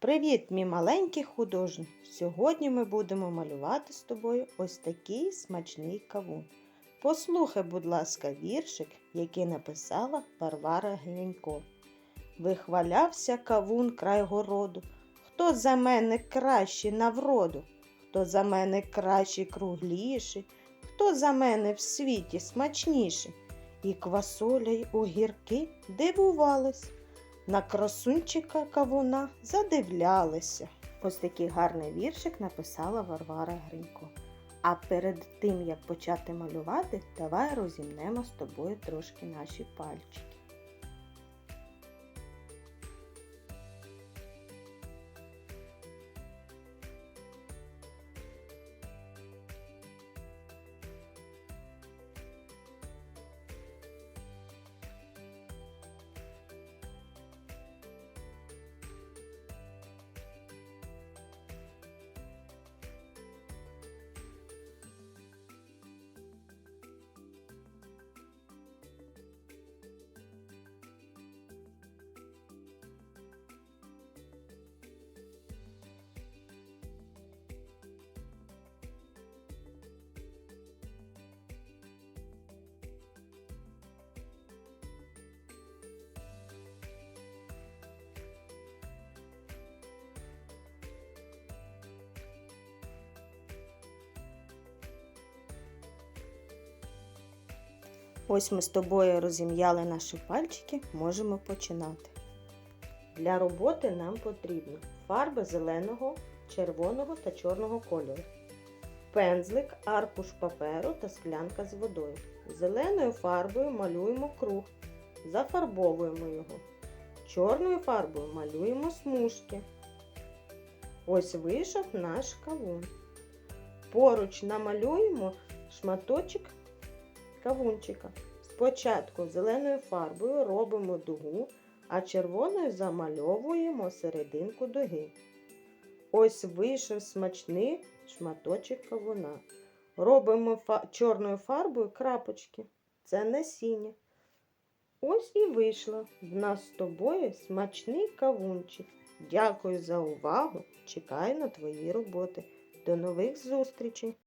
Привіт, мій маленький художник! Сьогодні ми будемо малювати з тобою ось такий смачний кавун. Послухай, будь ласка, віршик, який написала Варвара Глянько. Вихвалявся кавун край городу. Хто за мене кращий на вроду, хто за мене кращий кругліший, хто за мене в світі смачніший. І квасоля й огірки дивувались на красунчика кавуна задивлялися. Ось такий гарний віршик написала Варвара Гринько. А перед тим, як почати малювати, давай розімнемо з тобою трошки наші пальчики. Ось ми з тобою розім'яли наші пальчики, можемо починати. Для роботи нам потрібно фарби зеленого, червоного та чорного кольору, пензлик, аркуш паперу та склянка з водою. Зеленою фарбою малюємо круг, зафарбовуємо його. Чорною фарбою малюємо смужки. Ось вийшов наш кавун. Поруч намалюємо шматочок кавунчика. Спочатку зеленою фарбою робимо дугу, а червоною замальовуємо серединку дуги. Ось вийшов смачний шматочок кавуна. Робимо фа чорною фарбою крапочки. Це насіння. Ось і вийшло в нас з тобою смачний кавунчик. Дякую за увагу! Чекаю на твої роботи. До нових зустрічей!